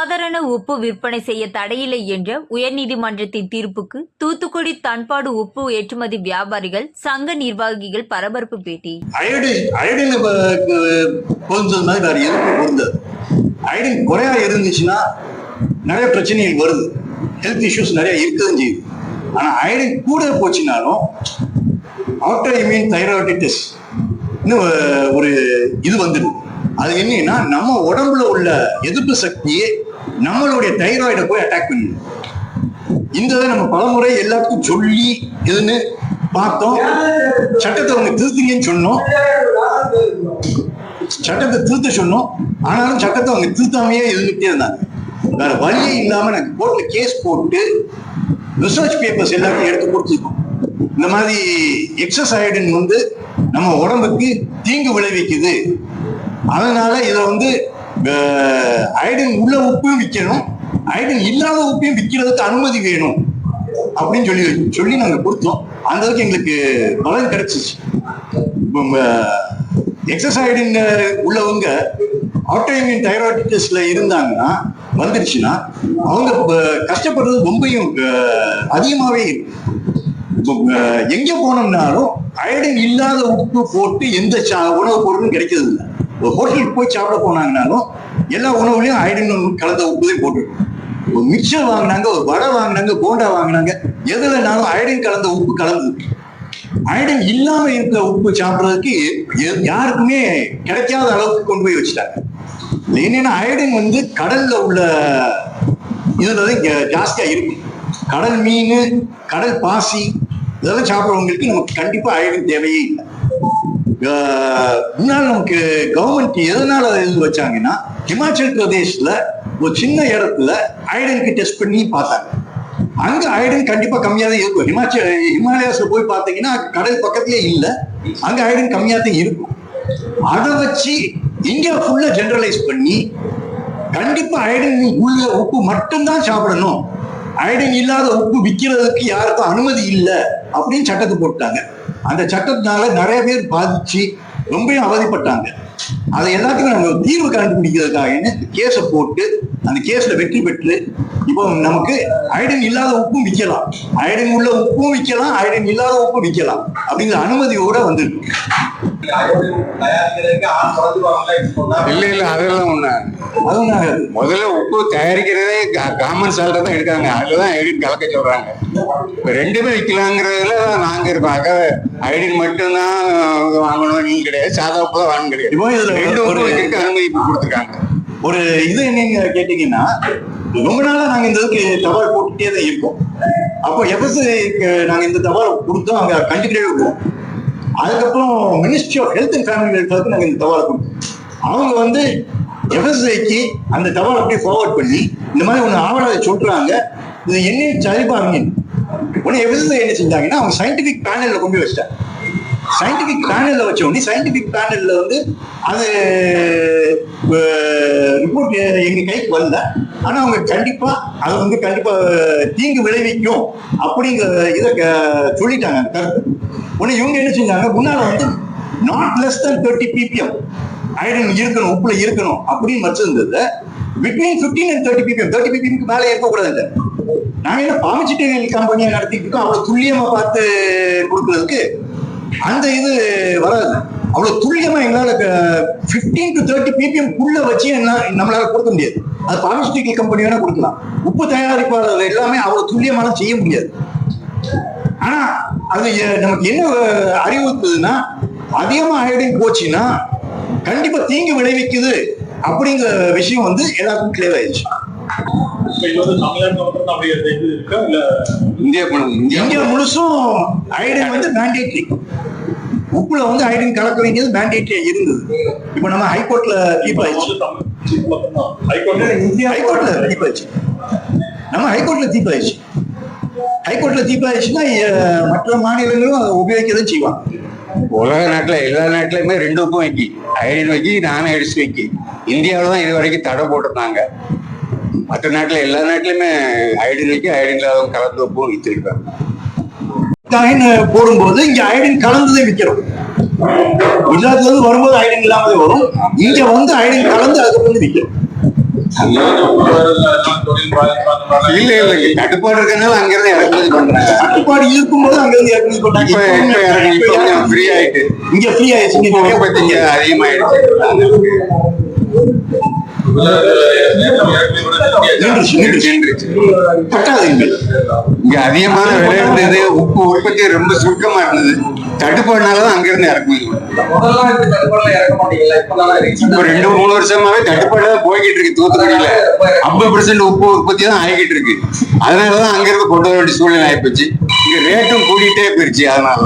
உப்பு விற்பனை செய்ய தடையில்லை என்ற உயர்நீதிமன்றத்தின் தீர்ப்புக்கு தூத்துக்குடி தன்பாடு உப்பு ஏற்றுமதி வியாபாரிகள் சங்க நிர்வாகிகள் பரபரப்பு பேட்டி. அயோடின் பொருந்தது மாதிரி வேற எதுக்கும் பொருந்தது அயோடின் குறையா இருந்துச்சுன்னா நிறைய பிரச்சனைகள் வருது. ஹெல்த் இஷ்யூஸ் நிறைய இருக்கதான் செய்யுது. ஆனா அயோடின் கூட போச்சுனாலும் ஆட்டோ இம்யூன் தைராய்டிட்டிஸ் இன்னும் ஒரு இது வந்துடும் அது என்னன்னா நம்ம உடம்புல உள்ள எதிர்ப்பு சக்தியே நம்மளுடைய தைராய்டை போய் அட்டாக் பண்ணிடுது இந்த இதை நம்ம பலமுறை எல்லாத்துக்கும் சொல்லி இதுன்னு பார்த்தோம். சட்டத்தை அவங்க திருத்தீங்கன்னு சொன்னோம். சட்டத்தை திருத்த சொன்னோம். ஆனாலும் சட்டத்தை அவங்க திருத்தாமையே இருந்துகிட்டே இருந்தாங்க. வேற வழியே இல்லாம நாங்க கோர்ட்ல கேஸ் போட்டு ரிசர்ச் பேப்பர்ஸ் எல்லாத்தையும் எடுத்து கொடுத்துருக்கோம். இந்த மாதிரி எக்ஸசைடுன்னு வந்து நம்ம உடம்புக்கு தீங்கு விளைவிக்குது. அதனால இதை வந்து அயடின் உள்ள உப்பையும் விற்கணும். அயடின் இல்லாத உப்பையும் விற்கிறதுக்கு அனுமதி வேணும். அப்படின்னு சொல்லி சொல்லி நாங்கள் கொடுத்தோம். அந்த அளவுக்கு எங்களுக்கு பலன் கிடைச்சிச்சு. எக்ஸஸ் அயடின் உள்ளவங்க ஆட்டோமின் தைராய்டிட்டிஸ்ல இருந்தாங்கன்னா வந்துருச்சுன்னா அவங்க கஷ்டப்படுறது ரொம்பவும் அதிகமாகவே அதிகமாவே இப்போ, எங்க போனோம்னாலும் அயடின் இல்லாத உப்பு போட்டு எந்த சா- உணவுப் பொருளும் கிடைக்கிறது இல்லை ஒரு ஹோட்டலுக்கு போய் சாப்பிட போனாங்கனாலும் எல்லா உணவுலையும் அயோடின் கலந்த உப்புதையும் தான் போட்டு ஒரு மிக்சர் வாங்கினாங்க ஒரு வடை வாங்கினாங்க போண்டா வாங்கினாங்க. எதுலனாலும் அயோடின் கலந்த உப்பு கலந்து. அயோடின் இல்லாம இருக்கிற உப்பு சாப்பிட்றதுக்கு எ- யாருக்குமே கிடைக்காத அளவுக்கு கொண்டு போய் வச்சுட்டாங்க. என்னன்னா அயோடின் வந்து கடல்ல உள்ள இதுல தான் ஜாஸ்தியா இருக்கும் கடல் மீன் கடல் பாசி இதெல்லாம் சாப்பிட்றவங்களுக்கு நமக்கு கண்டிப்பா அயோடின் தேவையே இல்லை. முன்னால் நமக்கு கவர்மெண்ட் எதனால இது வச்சாங்கன்னா ஹிமாச்சல் பிரதேஷ்ல ஒரு சின்ன இடத்துல ஐடனுக்கு டெஸ்ட் பண்ணி பார்த்தாங்க. அங்க ஐடன் கண்டிப்பா கம்மியா தான் இருக்கும். ஹிமாச்சல் ஹிமாலயாஸ்ல போய் பார்த்தீங்கன்னா கடல் பக்கத்துலயே இல்லை. அங்க ஐடன் கம்மியா தான் இருக்கும். அதை வச்சு இந்தியா ஃபுல்லா ஜெனரலைஸ் பண்ணி கண்டிப்பா ஐடன் உள்ள உப்பு மட்டும்தான் சாப்பிடணும். ஐடன் இல்லாத உப்பு விற்கிறதுக்கு யாருக்கும் அனுமதி இல்லை அப்படின்னு சட்டத்தை போட்டாங்க அந்த சட்டத்தினால நிறைய பேர் பாதிச்சு ரொம்பவும் அவதிப்பட்டாங்க. அதை எல்லாத்துக்கும் நம்ம தீர்வு கண்டுபிடிக்கிறதுக்காக கேஸை போட்டு அந்த கேஸ்ல வெற்றி பெற்று இப்போ நமக்கு அயோடின் இல்லாத உப்பும் விற்கலாம். அயோடின் உள்ள உப்பும் விற்கலாம் அயோடின் இல்லாத உப்பும் விற்கலாம் அப்படிங்கிற அனுமதியோட வந்துருக்கு. இல்ல இல்ல அதெல்லாம் ஒண்ணு. முதல்ல உப்பு தயாரிக்கிறதே காமன் சால்ட்டை தான் எடுக்காங்க அதுலதான் ஐடின் கலக்க சொல்றாங்க. இப்ப ரெண்டுமே விற்கலாங்கிறதுல நாங்க இருக்கோம். ஆக ஐடின் மட்டும்தான் வாங்கணும் கிடையாது. சாதா உப்பு தான் வாங்கணும் கிடையாது. ரெண்டு உப்பு ஒரு- வைக்கிறதுக்கு அனுமதி கொடுத்துருக்காங்க. ஒரு இது என்னங்க கேட்டீங்கன்னா ரொம்ப நாளா நாங்க இந்த இதுக்கு தபால் போட்டுட்டே தான் இருக்கோம். அப்போ எஃப்எஸ்ஐக்கு நாங்க இந்த தபால் கொடுத்தோம் அங்க கண்டுக்கிட்டே இருக்கோம். அதுக்கப்புறம் ministry of health and family வெல்ஃபேருக்கு நாங்கள் இந்த தபால் கொடுத்தோம். அவங்க வந்து எஃப்எஸ்ஐக்கு அந்த தவால் அப்படியே ஃபார்வர்ட் பண்ணி இந்த மாதிரி ஒன்று ஆவணத்தை சொல்றாங்க. இது என்ன சரிபாருங்க. உடனே எஃப்எஸ்ஐ என்ன செஞ்சாங்கன்னா அவங்க சயின்டிபிக் பேனலில் கொண்டு வச்சிட்டாங்க. சயின்டிபிக் பேனலில் வச்ச உடனே சயின்டிபிக் பேனலில் வந்து அது ரிப்போர்ட் எங்கள் கைக்கு வரல. ஆனா அவங்க கண்டிப்பா அது வந்து கண்டிப்பா தீங்கு விளைவிக்கும் அப்படிங்கிற இதை க- சொல்லிட்டாங்க. கருத்து உடனே இவங்க என்ன செஞ்சாங்க? முன்னால வந்து not less than thirty PPM iodine இருக்கணும் உப்புல இருக்கணும் அப்படின்னு வச்சிருந்தது between fifteen and thirty PPM thirty பிபிஎம்க்கு மேலே இருக்கக்கூடாது நாங்க என்ன பாமசிட்டிகள் கம்பெனியை நடத்திட்டு இருக்கோம்? அவ்வளவு துல்லியமா பார்த்து கொடுக்கறதுக்கு அந்த இது வராது. அவ்வளவு துல்லியமா எங்களால பிப்டீன் டு தேர்ட்டி பிபிஎம் குள்ள வச்சு என்ன நம்மளால கொடுக்க முடியாது. அது பார்மசிட்டிக்கல் கம்பெனி வேணா கொடுக்கலாம். உப்பு தயாரிப்பாளர் எல்லாமே அவ்வளவு துல்லியமான செய்ய முடியாது. ஆனா அது நமக்கு என்ன அறிவுறுத்துதுன்னா அதிகமா அயோடின் போச்சுன்னா கண்டிப்பா தீங்கு விளைவிக்குது அப்படிங்கிற விஷயம் வந்து எல்லாருக்கும் கிளியர் ஆயிடுச்சு. இந்தியா பணம் இந்தியா இந்தியா முழுசும் அயோடின் வந்து மேண்டேட்ரி உப்புல வந்து அயோடின் கலக்க வேண்டியது மேண்டேட்ரியா இருந்தது. இப்போ நம்ம ஹைகோர்ட்ல தீர்ப்பு ஆயிடுச்சு. ஹைகோர்ட்ல தீர்ப்பு ஆயிடுச்சு. நம்ம ஹைகோர்ட்ல தீர்ப்பு ஆயிடுச்சு. ஹைகோர்ட்ல தீர்ப்பு ஆயிடுச்சுன்னா மற்ற மாநிலங்களும் அதை உபயோகிக்க தான் செய்வாங்க. உலக நாட்டுல எல்லா நாட்டுலயுமே ரெண்டு உப்பும் வைக்கி ஐடின் வைக்கி நான் அடிச்சு வைக்கி இந்தியாவில தான் இது வரைக்கும் தடை போட்டிருந்தாங்க. மற்ற நாட்டுல எல்லா நாட்டுலயுமே ஐடின் வைக்கி ஐடின் இல்லாதவங்க கலந்து உப்பும் வித்துருக்காங்க. காயின் போடும்போது இங்க அயோடின் கலந்ததை விற்கிறோம். குஜராத்ல இருந்து வரும்போது அயோடின் இல்லாமலே வரும். இங்க வந்து அயோடின் கலந்து அதுக்கு வந்து விற்கிறோம். இல்ல இல்ல தட்டுப்பாடு இருக்கனால அங்கிருந்து இறக்குமதி பண்றாங்க. தட்டுப்பாடு இருக்கும்போது அங்க இருந்து இறக்குமதி இப்ப இப்ப ஃப்ரீ ஆயிட்டு. இங்க ஃப்ரீ ஆயிடுச்சு. இங்க அதிகமாயிடுச்சு. இங்க அதிகமான விலை இருந்தது உப்பு உற்பத்தி ரொம்ப சுருக்கமா இருந்தது. தட்டுப்பாடுனாலதான் அங்கிருந்து இறக்குமதி இறக்க இப்ப ரெண்டு மூணு வருஷமாவே தட்டுப்பாடு தான் போய்கிட்டு இருக்கு தூத்துக்குடியில ஐம்பது பெர்சென்ட் உப்பு உற்பத்தி தான் ஆகிக்கிட்டு இருக்கு. அதனாலதான் அங்கிருந்து கொண்டு வர வேண்டிய சூழ்நிலை ஆயிப்போச்சு. இங்க ரேட்டும் கூடிட்டே போயிருச்சு அதனால